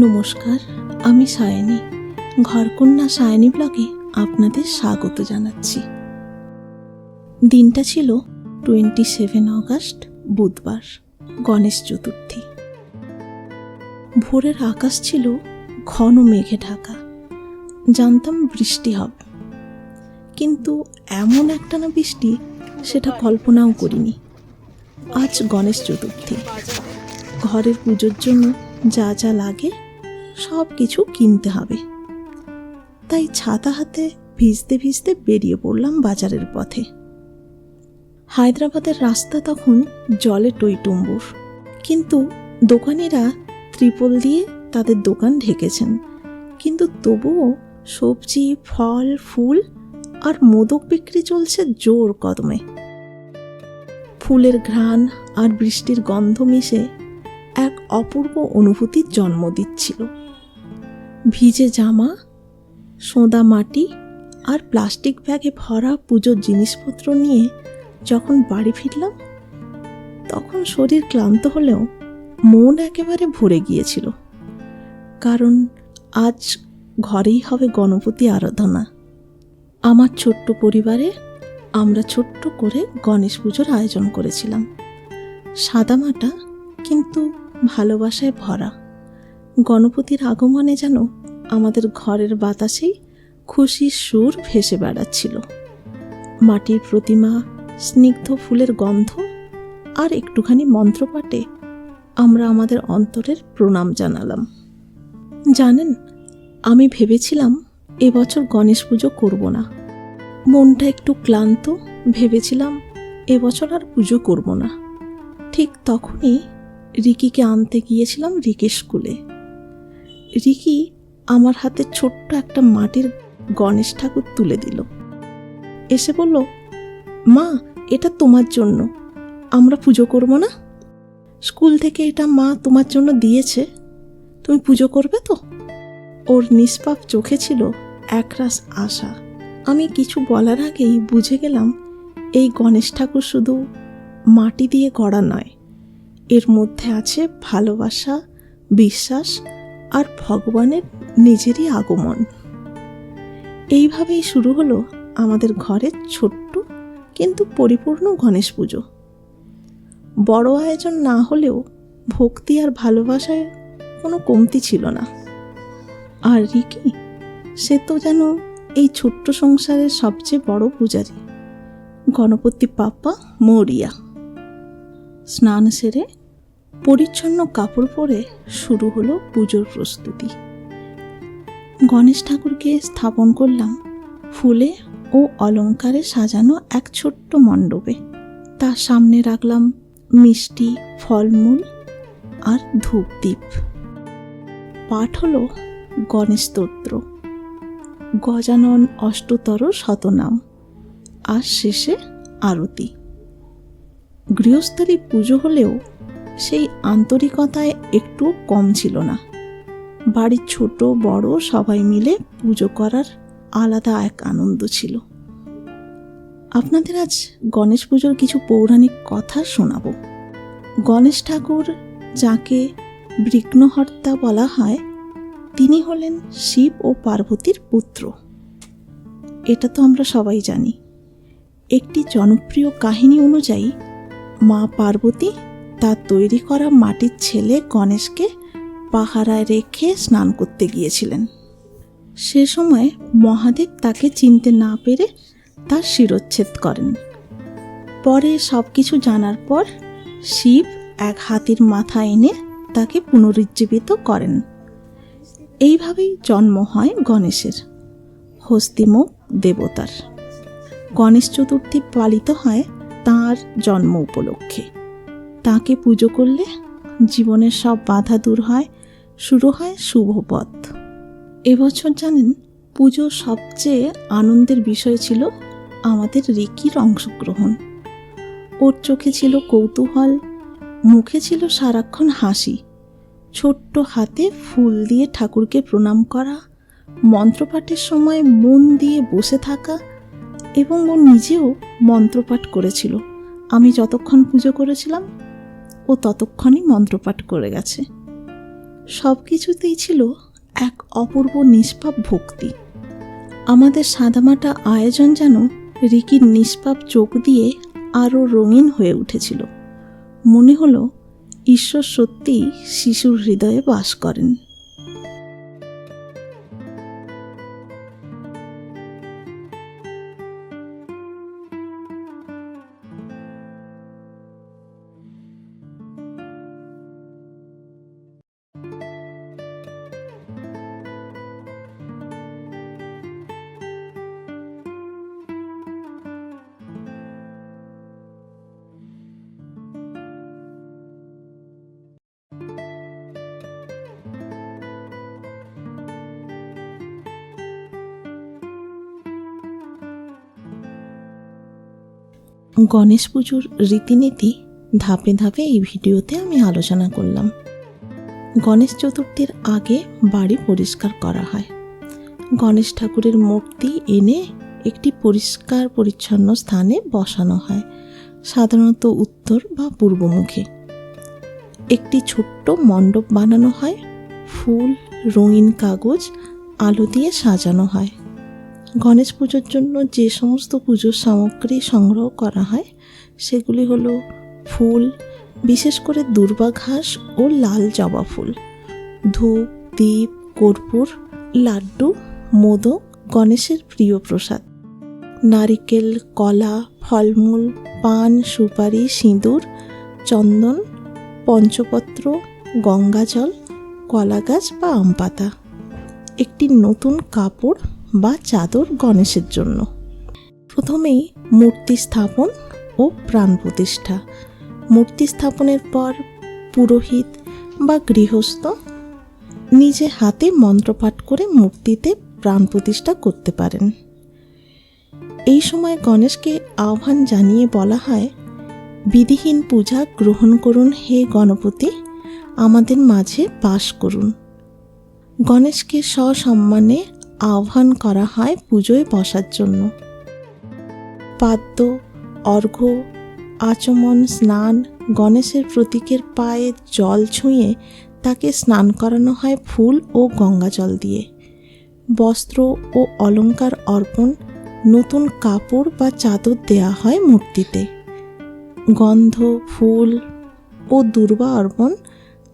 নমস্কার, আমি সায়নী। ঘরকন্যা সায়নী ব্লগে আপনাদের স্বাগত জানাচ্ছি। দিনটা ছিল টোয়েন্টি সেভেন অগস্ট বুধবার, গণেশ চতুর্থী। ভোরের আকাশ ছিল ঘন মেঘে ঢাকা। জানতাম বৃষ্টি হবে। কিন্তু এমন একটা না বৃষ্টি, সেটা কল্পনাও করিনি। আজ গণেশ চতুর্থী। ঘরের পুজোর জন্য যা যা লাগে সব কিছু কিনতে হবে। তাই ছাতা হাতে ভিজতে ভিজতে বেরিয়ে পড়লাম বাজারের পথে। হায়দ্রাবাদের রাস্তা তখন জলে টইটুম্বুর। কিন্তু দোকানিরা ত্রিপল দিয়ে তাদের দোকান ঢেকেছেন। কিন্তু তবুও সবজি, ফল, ফুল আর মোদক বিক্রি চলছে জোর কদমে। ফুলের ঘ্রাণ আর বৃষ্টির গন্ধ মিশে এক অপূর্ব অনুভূতির জন্ম দিচ্ছিল। ভিজে জামা, সোঁদা মাটি আর প্লাস্টিক ব্যাগে ভরা পুজোর জিনিসপত্র নিয়ে যখন বাড়ি ফিরলাম, তখন শরীর ক্লান্ত হলেও মন একেবারে ভরে গিয়েছিল। কারণ আজ ঘরেই হবে গণপতি আরাধনা। আমার ছোট্ট পরিবারে আমরা ছোট্ট করে গণেশ পুজোর আয়োজন করেছিলাম। সাদামাটা কিন্তু ভালোবাসায় ভরা। গণপতির আগমনে যেন আমাদের ঘরের বাতাসেই খুশির সুর ভেসে বেড়াচ্ছিল। মাটির প্রতিমা, স্নিগ্ধ ফুলের গন্ধ আর একটুখানি মন্ত্রপাঠে আমরা আমাদের অন্তরের প্রণাম জানালাম। জানেন, আমি ভেবেছিলাম এবছর গণেশ পুজো করব না। মনটা একটু ক্লান্ত, ভেবেছিলাম এবছর আর পুজো করব না। ঠিক তখনই রিকিকে আনতে গিয়েছিলাম রিকের স্কুলে। রিকি আমার হাতে ছোট্ট একটা মাটির গণেশ ঠাকুর তুলে দিল। এসে বলল, মা, এটা তোমার জন্য। আমরা পুজো করব না? স্কুল থেকে এটা মা তোমার জন্য দিয়েছে। তুমি পুজো করবে তো? ওর নিষ্পাপ চোখে ছিল একরাশ আশা। আমি কিছু বলার আগেই বুঝে গেলাম, এই গণেশ ঠাকুর শুধু মাটি দিয়ে গড়া নয়। এর মধ্যে আছে ভালোবাসা, বিশ্বাস আর ভগবানের নিজেরই আগমন। এইভাবেই শুরু হলো আমাদের ঘরের ছোট্ট কিন্তু পরিপূর্ণ গণেশ পুজো। বড় আয়োজন না হলেও ভক্তি আর ভালোবাসায় কোনো কমতি ছিল না। আর রিকি, সে তো যেন এই ছোট্ট সংসারের সবচেয়ে বড় পূজারী। গণপতি পাপ্পা মরিয়া। স্নান সেরে পরিচ্ছন্ন কাপড় পরে শুরু হলো পুজোর প্রস্তুতি। গণেশ ঠাকুরকে স্থাপন করলাম ফুলে ও অলংকারে সাজানো এক ছোট্ট মণ্ডপে। তার সামনে রাখলাম মিষ্টি, ফলমূল আর ধূপদীপ। পাঠ হলো গণেশ স্তোত্র। গজানন অষ্টতর শতনাম। আর শেষে আরতি। গৃহস্থলী পুজো হলেও সেই আন্তরিকতায় একটু কম ছিল না। বাড়ির ছোট, বড় সবাই মিলে পুজো করার আলাদা এক আনন্দ ছিল। আপনাদের আজ গণেশ পুজোর কিছু পৌরাণিক কথা শোনাব। গণেশ ঠাকুর যাকে বিঘ্নহর্তা বলা হয়, তিনি হলেন শিব ও পার্বতীর পুত্র। এটা তো আমরা সবাই জানি। একটি জনপ্রিয় কাহিনী অনুযায়ী মা পার্বতী তার তৈরি করা মাটির ছেলে গণেশকে পাহারায় রেখে স্নান করতে গিয়েছিলেন। সে সময় মহাদেব তাকে চিনতে না পেরে তার শিরচ্ছেদ করেন। পরে সব কিছু জানার পর শিব এক হাতির মাথা এনে তাকে পুনরুজ্জীবিত করেন। এইভাবেই জন্ম হয় গণেশের হস্তিমুখ দেবতার। গণেশ চতুর্থী পালিত হয় তাঁর জন্ম উপলক্ষে। তাকে পুজো করলে জীবনের সব বাধা দূর হয়, শুরু হয় শুভ পথ। এবছর জানেন পুজোর সবচেয়ে আনন্দের বিষয় ছিল আমাদের রিকির অংশগ্রহণ। ওর চোখে ছিল কৌতূহল, মুখে ছিল সারাক্ষণ হাসি। ছোট্ট হাতে ফুল দিয়ে ঠাকুরকে প্রণাম করা, মন্ত্রপাঠের সময় মন দিয়ে বসে থাকা এবং ও নিজেও মন্ত্রপাঠ করেছিল। আমি যতক্ষণ পুজো করেছিলাম ও ততক্ষণই মন্ত্রপাঠ করে গেছে। সব কিছুতেই ছিল এক অপূর্ব নিষ্পাপ ভক্তি। আমাদের সাদামাটা আয়োজন যেন রিকির নিষ্পাপ চোখ দিয়ে আরও রঙিন হয়ে উঠেছিল। মনে হলো, ঈশ্বর সত্যিই শিশুর হৃদয়ে বাস করেন। গণেশ পুজোর রীতিনীতি ধাপে ধাপে এই ভিডিওতে আমি আলোচনা করলাম। গণেশ চতুর্থীর আগে বাড়ি পরিষ্কার করা হয়। গণেশ ঠাকুরের মূর্তি এনে একটি পরিষ্কার পরিচ্ছন্ন স্থানে বসানো হয়, সাধারণত উত্তর বা পূর্বমুখে। একটি ছোট্ট মণ্ডপ বানানো হয়, ফুল, রঙিন কাগজ, আলো দিয়ে সাজানো হয়। গণেশ পুজোর জন্য যে সমস্ত পুজোর সামগ্রী সংগ্রহ করা হয়, সেগুলি হলো ফুল, বিশেষ করে দুর্বা ঘাস ও লাল জবা ফুল। ধূপ, দীপ, কর্পূর, লাড্ডু, মোদক, গণেশের প্রিয় প্রসাদ। নারিকেল, কলা, ফলমূল, পান, সুপারি, সিঁদুর, চন্দন, পঞ্চপত্র, গঙ্গাজল কলা গাছ বা আম পাতা একটি নতুন কাপড় বা চাদর গণেশের জন্য। প্রথমেই মূর্তি স্থাপন ও প্রাণ প্রতিষ্ঠা। মূর্তি স্থাপনের পর পুরোহিত বা গৃহস্থ নিজে হাতে মন্ত্রপাঠ করে মূর্তিতে প্রাণ প্রতিষ্ঠা করতে পারেন। এই সময় গণেশকে আহ্বান জানিয়ে বলা হয়, বিধিহীন পূজা গ্রহণ করুন হে গণপতি, আমাদের মাঝে বাস করুন। গণেশকে সসম্মানে আহ্বান করা হয় পুজোয় বসার জন্য। পাদ্য, অর্ঘ্য, আচমন, স্নান, গণেশের প্রতীকের পায়ে জল ছুঁয়ে তাকে স্নান করানো হয় ফুল ও গঙ্গা জল দিয়ে। বস্ত্র ও অলংকার অর্পণ, নতুন কাপড় বা চাদর দেয়া হয় মূর্তিতে। গন্ধ, ফুল ও দুর্বা অর্পণ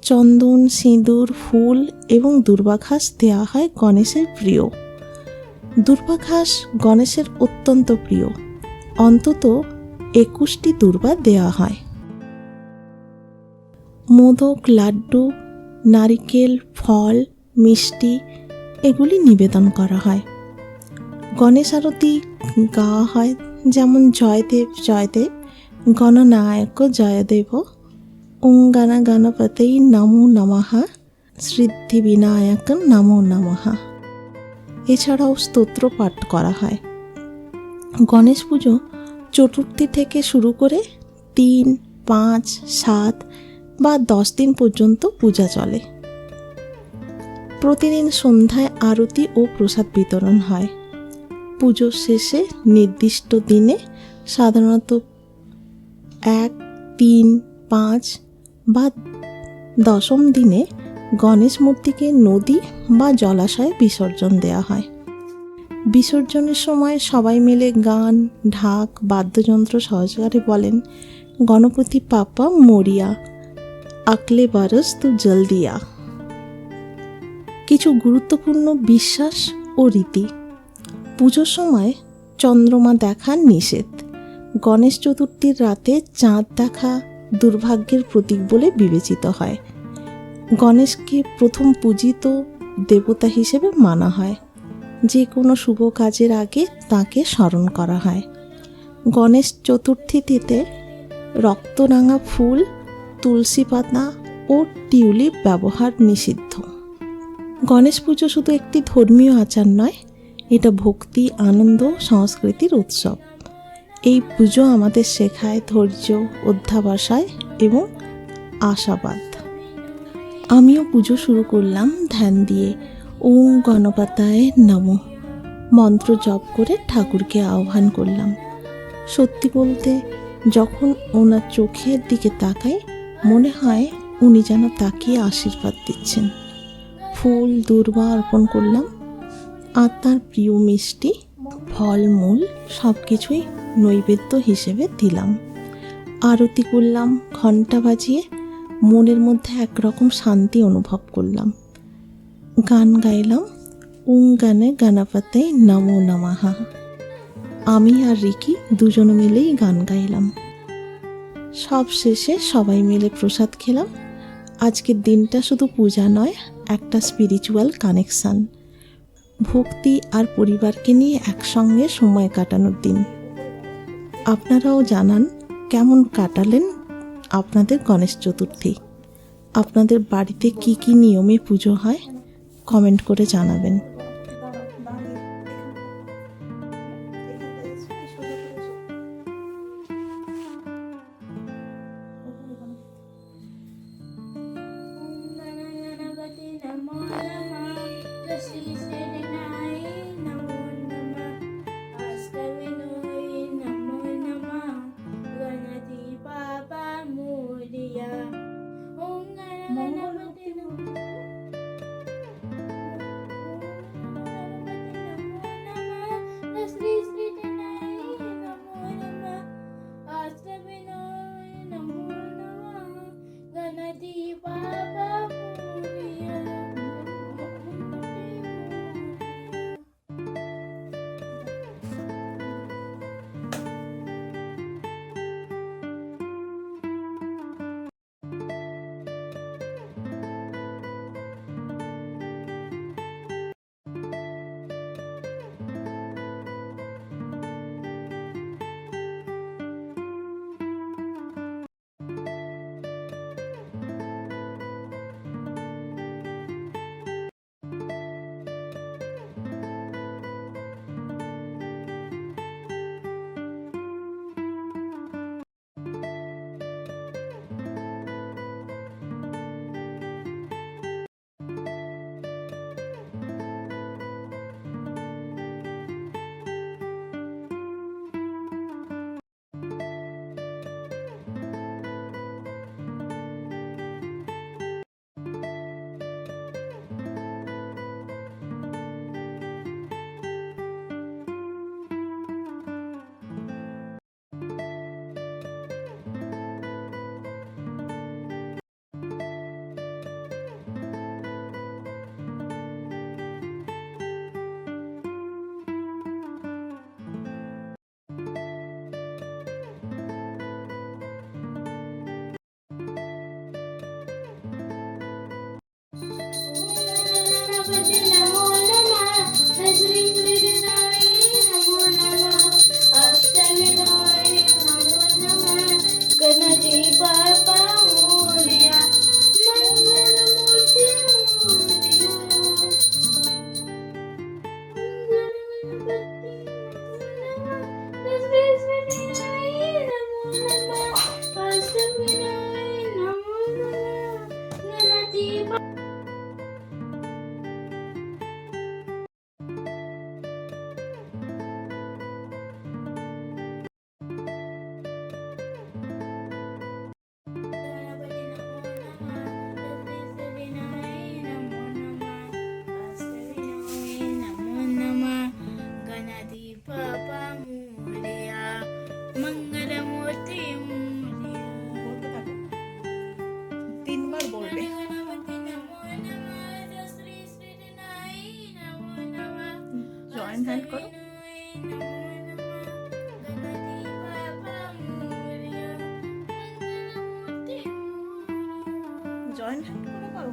চন্দন, সিঁদুর, ফুল এবং দুর্বাঘাস দেওয়া হয় গণেশের প্রিয়। দুর্বাঘাস গণেশের অত্যন্ত প্রিয়। অন্তত একুশটি দুর্বা দেওয়া হয়। মোদক, লাড্ডু, নারিকেল, ফল, মিষ্টি এগুলি নিবেদন করা হয়। গণেশ আরতি গাওয়া হয় যেমন জয়দেব জয়দেব, গণনায়ক জয়দেব ওং গণ গণপতেই নমো নমঃ সিদ্ধি বিনায়ক নমো নমঃ এছাড়াও স্তোত্র পাঠ করা হয়। গণেশ পুজো চতুর্থী থেকে শুরু করে তিন, পাঁচ, সাত বা দশ দিন পর্যন্ত পূজা চলে। প্রতিদিন সন্ধ্যায় আরতি ও প্রসাদ বিতরণ হয়। পুজোর শেষে নির্দিষ্ট দিনে সাধারণত এক, তিন, পাঁচ বা দশম দিনে গণেশ মূর্তিকে নদী বা জলাশয়ে বিসর্জন দেওয়া হয়। বিসর্জনের সময় সবাই মিলে গান, ঢাক, বাদ্যযন্ত্র সহকারে বলেন, গণপতি পাপা মরিয়া, আকলে বারস তু জলদিয়া। কিছু গুরুত্বপূর্ণ বিশ্বাস ও রীতি। পুজোর সময় চন্দ্রমা দেখা নিষেধ। গণেশ চতুর্থীর রাতে চাঁদ দেখা দুর্ভাগ্যের প্রতীক বলে বিবেচিত হয়। গণেশকে প্রথম পূজিত দেবতা হিসেবে মানা হয়। যে কোনো শুভ কাজের আগে তাকে স্মরণ করা হয়। গণেশ চতুর্থীতে রক্তরাঙা ফুল, তুলসী পাতা ও টিউলিপ ব্যবহার নিষিদ্ধ। গণেশ পুজো শুধু একটি ধর্মীয় আচার নয়, এটা ভক্তি, আনন্দ, সংস্কৃতির উৎসব। এই পুজো আমাদের শেখায় ধৈর্য, অধ্যাবসায় এবং আশাবাদ। আমিও পুজো শুরু করলাম ধ্যান দিয়ে। ওম গণপাতায় নম। মন্ত্র জপ করে ঠাকুরকে আহ্বান করলাম। সত্যি বলতে যখন ওনার চোখের দিকে তাকাই, মনে হয় উনি যেন তাকিয়ে আশীর্বাদ দিচ্ছেন। ফুল, দুর্বা অর্পণ করলাম। আর তার প্রিয় মিষ্টি, ফলমূল সব কিছুই নৈবেদ্য হিসেবে দিলাম। আরতি করলাম, ঘণ্টা বাজিয়ে মনের মধ্যে একরকম শান্তি অনুভব করলাম। গান গাইলাম উং গানে গানাপাতে নমো নমাহা। আমি আর রিকি দুজন মিলেই গান গাইলাম। সব শেষে সবাই মিলে প্রসাদ খেলাম। আজকের দিনটা শুধু পূজা নয়, একটা স্পিরিচুয়াল কানেকশান ভক্তি আর পরিবারকে নিয়ে একসঙ্গে সময় কাটানোর দিন। আপনারাও জানান কেমন কাটালেন আপনাদের গণেশ চতুর্থী। আপনাদের বাড়িতে কি কি নিয়মে পুজো হয় কমেন্ট করে জানাবেন। Christmas লাইন করে করো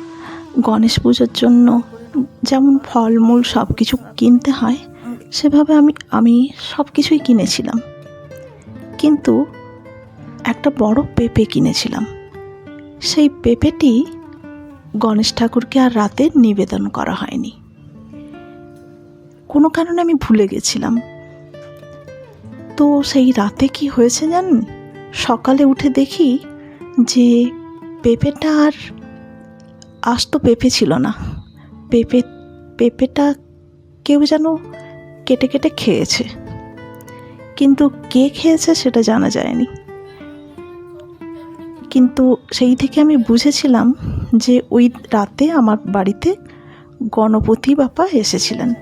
গণেশ পুজোর জন্য যেমন ফলমূল সব কিছু কিনতে হয়, সেভাবে আমি আমি সব কিছুই কিনেছিলাম। কিন্তু একটা বড় পেঁপে কিনেছিলাম। সেই পেঁপেটি গণেশ ঠাকুরকে আর রাতে নিবেদন করা হয়নি। কোনো কারণে আমি ভুলে গেছিলাম। তো সেই রাতে কি হয়েছে জানেন? সকালে উঠে দেখি যে পেঁপেটা আর আস্ত পেঁপে ছিল না। পেঁপে, পেঁপেটা কেউ যেন কেটে কেটে খেয়েছে। কিন্তু কে খেয়েছে সেটা জানা যায়নি। কিন্তু সেই থেকে আমি বুঝেছিলাম যে ওই রাতে আমার বাড়িতে গণপতি বাপা এসেছিলেন।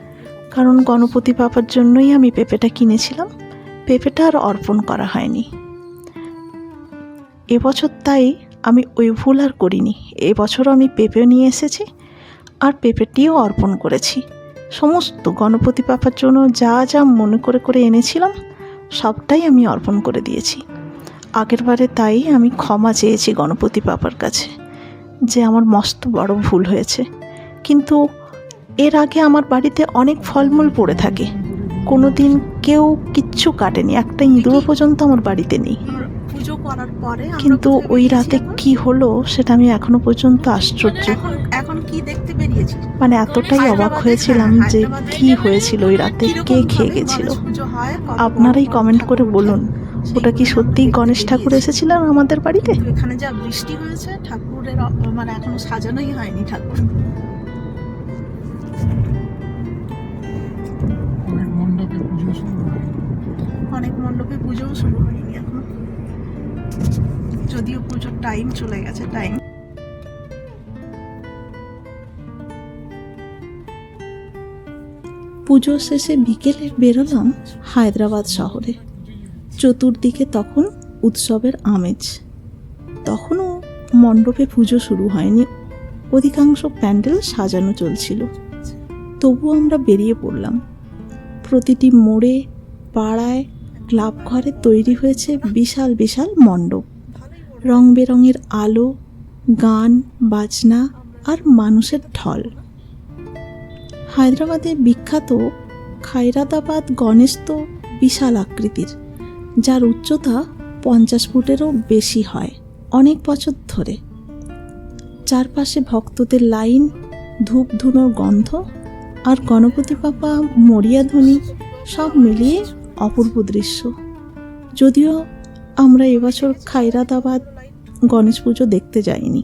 কারণ গণপতি বাপার জন্যই আমি পেঁপেটা কিনেছিলাম। পেঁপেটা আর অর্পণ করা হয়নি। এবছর তাই আমি ওই ভুল আর করিনি। এবছরও আমি পেঁপে নিয়ে এসেছি আর পেঁপেটিও অর্পণ করেছি। সমস্ত গণপতি পাপার জন্য যা যা মনে করে করে এনেছিলাম সবটাই আমি অর্পণ করে দিয়েছি। আগের বারে তাই আমি ক্ষমা চেয়েছি গণপতি পাপার কাছে যে আমার মস্ত বড় ভুল হয়েছে। কিন্তু এর আগে আমার বাড়িতে অনেক ফলমূল পড়ে থাকে। কোনো দিন কেউ কিচ্ছু কাটেনি। একটা ইঁদুরও পর্যন্ত আমার বাড়িতে নেই। কিন্তু ওই রাতে? কি হলো সেটা আমি এখনও পর্যন্ত আশ্চর্য। এখন এখন কি দেখতে বেরিয়েছি? মানে এতটাই অবাক হয়েছিলাম হ্যাঁ, যে হায়দ্রাবাদে কি হয়েছিল ওই রাতে কে খেয়ে গেছিল? হয়, আপনারাই কমেন্ট করে বলুন ওটা কি সত্যি গণেশ ঠাকুর। এসেছিলেন আমাদের বাড়িতে? এখানে যা বৃষ্টি হয়েছে ঠাকুরের মানে এখনও সাজানোই হয়নি ঠাকুর। অনেক মণ্ডপে পুজো শুরু হয়। অনেক মণ্ডপে পুজোও শুরু হয়নি যদিও পুজোর টাইম চলে গেছে টাইম পুজো শেষে বিকেলে বেরোলাম হায়দ্রাবাদ শহরে। চতুর্দিকে তখন উৎসবের আমেজ। তখনও মণ্ডপে পুজো শুরু হয়নি, অধিকাংশ প্যান্ডেল সাজানো চলছিল। তবু আমরা বেরিয়ে পড়লাম। প্রতিটি মোড়ে, পাড়ায় ক্লাব ঘরে তৈরি হয়েছে বিশাল বিশাল মণ্ডপ। রং বেরঙের আলো, গান, বাজনা আর মানুষের ঢল। হায়দ্রাবাদের বিখ্যাত খায়রাদাবাদ গণেশ তো বিশাল আকৃতির, যার উচ্চতা পঞ্চাশ ফুটেরও বেশি হয় অনেক বছর ধরে। চারপাশে ভক্তদের লাইন ধূপ ধুনোর গন্ধ আর গণপতি পাপা মরিয়া ধ্বনি সব মিলিয়ে অপূর্ব দৃশ্য। যদিও আমরা এবছর খায়রাদাবাদ গণেশ পুজো দেখতে যাইনি।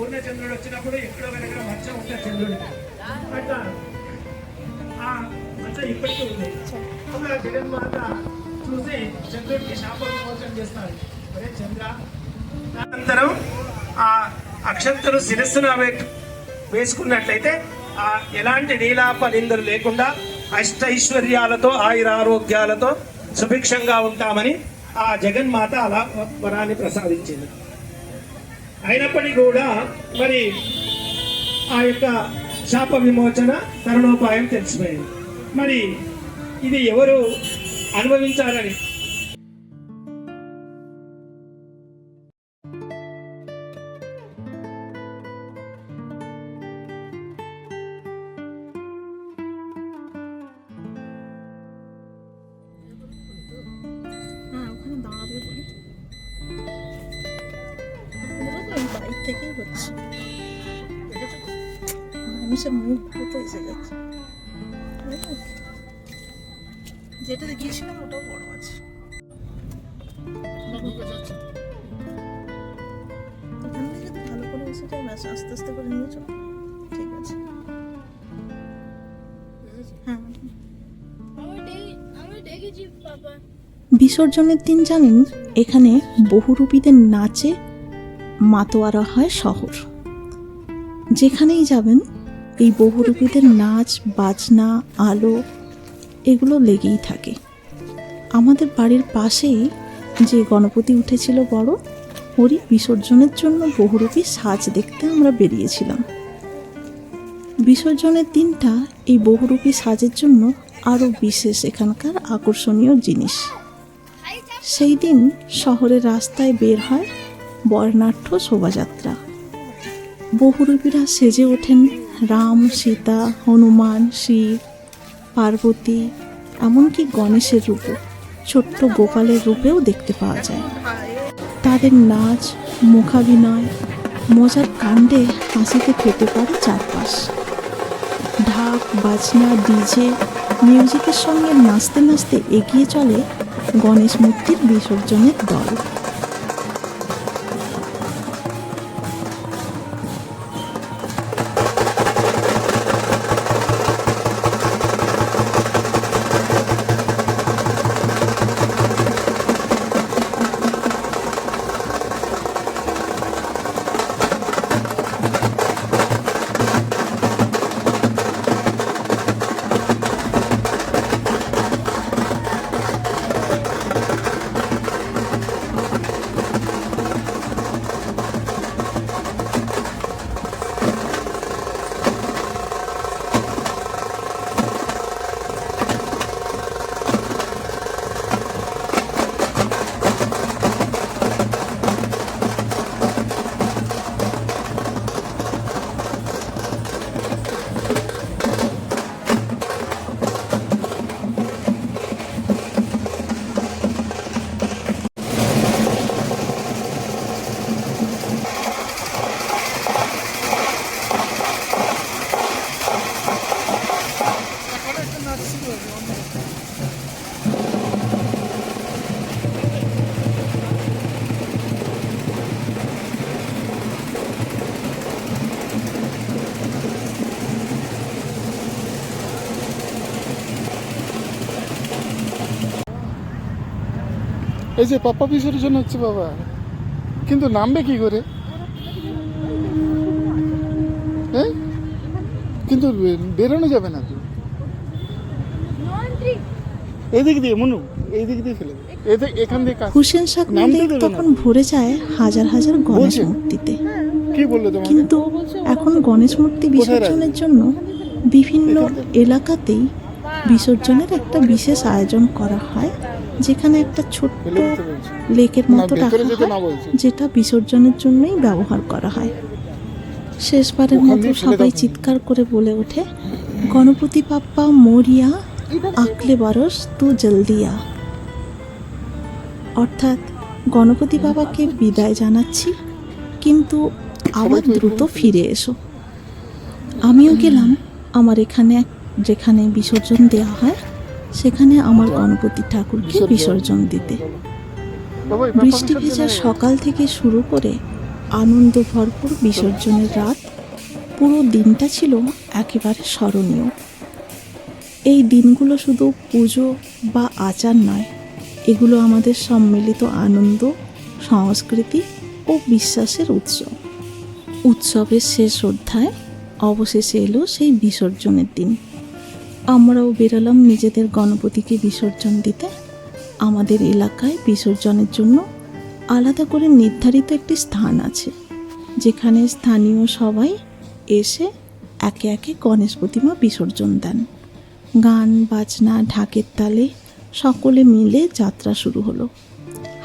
పూర్ణ చంద్రుడు వచ్చినప్పుడు ఎక్కడో వెనక మచ్చ ఉంటుంది చంద్రుడు. అట్లా. ఆ మచ్చ ఇప్పటికీ ఉంది. అప్పుడు ఆ జగన్మాత చూసి చంద్రుడికి శాపం విమోచన చేస్తారు అరే చంద్ర. అనంతరం ఆ అక్షంతరు శిరస్సున వే- వేసుకున్నట్లయితే ఆ ఎలాంటి నీలాప నిందలు లేకుండా అష్టైశ్వర్యాలతో ఆయురారోగ్యాలతో సుభిక్షంగా ఉంటామని ఆ జగన్మాత అలా వరాన్ని ప్రసాదించింది. అయినప్పటికీ కూడా మరి ఆ యొక్క శాప విమోచన తరుణోపాయం తెలిసిపోయింది. మరి ఇది ఎవరు అనుభవించాలని থেকেই হচ্ছে? মানুষের মুখগুলো তো এসে যাচ্ছে যেটা দেখিয়েছিলাম ওটাও বড় আছে। আস্তে আস্তে করে নিয়ে চলো। ঠিক আছে। হ্যাঁ। বিসর্জনের দিন জানেন, এখানে বহুরূপীদের নাচে মাতোয়ারা হয় শহর। যেখানেই যাবেন, এই বহুরূপীদের নাচ, বাজনা, আলো এগুলো লেগেই থাকে। আমাদের বাড়ির পাশেই যে গণপতি উঠেছিল বড়, ওরই বিসর্জনের জন্য বহুরূপী সাজ দেখতে আমরা বেরিয়েছিলাম। বিসর্জনের দিনটা এই বহুরূপী সাজের জন্য আরও বিশেষ এখানকার আকর্ষণীয় জিনিস। সেই দিন শহরের রাস্তায় বের হয় বর্ণাঢ্য শোভাযাত্রা। বহুরূপীরা সেজে ওঠেন রাম, সীতা, হনুমান, শিব, পার্বতী, এমনকি গণেশের রূপে ছোট্ট গোপালের রূপেও দেখতে পাওয়া যায়। তাদের নাচ, মুখাভিনয়, মজার কাণ্ডে হাসিতে ফেটে পড়ে চারপাশ। ঢাক, বাজনা, ডিজে, মিউজিকের সঙ্গে নাচতে নাচতে এগিয়ে চলে গণেশ মূর্তির বিসর্জনের দল। এই যে পাপ্পা বিসর্জন হচ্ছে বাবা। কিন্তু নামবে কি করে? হ্যাঁ? কিন্তু বেরোনো যাবে না তো। এদিক দিয়ে মনু এই দিক দিয়ে ফেলে এখান দিয়ে হুসেন শাহ। তখন ভরে যায় হাজার হাজার গণেশ মূর্তিতে। কি বলল কিন্তু এখন গণেশ মূর্তি বিসর্জনের জন্য বিভিন্ন এলাকাতেই বিসর্জনের একটা বিশেষ আয়োজন করা হয়। যেখানে একটা ছোট্ট লেকের মতো রাখা হয় যেটা বিসর্জনের জন্যই ব্যবহার করা হয়। শেষবারের মতো সবাই চিৎকার করে বলে ওঠে গণপতি পাপ্পা মরিয়া আকলে বরস তু জলদিয়া। অর্থাৎ গণপতি বাবাকে বিদায় জানাচ্ছি কিন্তু আবার দ্রুত ফিরে এসো। আমিও গেলাম আমার এখানে এক- যেখানে বিসর্জন দেওয়া হয়। সেখানে আমার গণপতি ঠাকুরকে বিসর্জন। দিতে। বৃষ্টি ভেজা সকাল থেকে শুরু করে আনন্দ ভরপুর বিসর্জনের রাত পুরো দিনটা ছিল একেবারে স্মরণীয়। এই দিনগুলো শুধু পুজো বা আচার নয় এগুলো আমাদের সম্মিলিত আনন্দ সংস্কৃতি ও বিশ্বাসের উৎসব উৎসবের শেষ অধ্যায় অবশেষে এলো সেই বিসর্জনের দিন। আমরাও বেরোলাম নিজেদের গণপতিকে বিসর্জন দিতে। আমাদের এলাকায় বিসর্জনের জন্য আলাদা করে নির্ধারিত একটি স্থান আছে, যেখানে স্থানীয় সবাই এসে একে একে গণেশ প্রতিমা বিসর্জন দেন। গান, বাজনা, ঢাকের তালে সকলে মিলে যাত্রা শুরু হলো।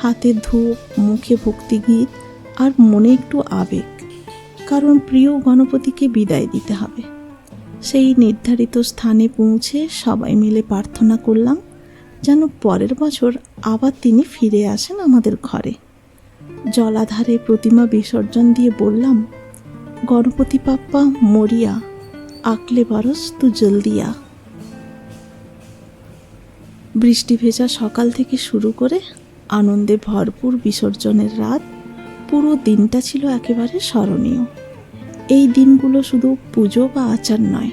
হাতে ধূপ, মুখে ভক্তিগীত আর মনে একটু আবেগ, কারণ প্রিয় গণপতিকে বিদায় দিতে হবে। সেই নির্ধারিত স্থানে পৌঁছে সবাই মিলে প্রার্থনা করলাম, যেন পরের বছর আবার তিনি ফিরে আসেন আমাদের ঘরে। জলাধারে প্রতিমা বিসর্জন দিয়ে বললাম, গণপতি পাপ্পা, মরিয়া, আকলে বারস তু জলদিয়া। বৃষ্টি ভেজা সকাল থেকে শুরু করে আনন্দে ভরপুর বিসর্জনের রাত, পুরো দিনটা ছিল একেবারে স্মরণীয়। এই দিনগুলো শুধু পুজো বা আচার নয়,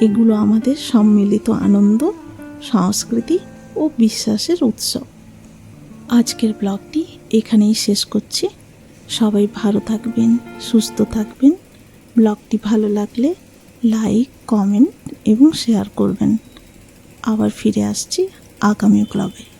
এগুলো আমাদের সম্মিলিত আনন্দ, সংস্কৃতি ও বিশ্বাসের উৎসব। আজকের ব্লগটি এখানেই শেষ করছি। সবাই ভালো থাকবেন, সুস্থ থাকবেন। ব্লগটি ভালো লাগলে লাইক, কমেন্ট এবং শেয়ার করবেন। আবার ফিরে আসছি আগামী ব্লগে।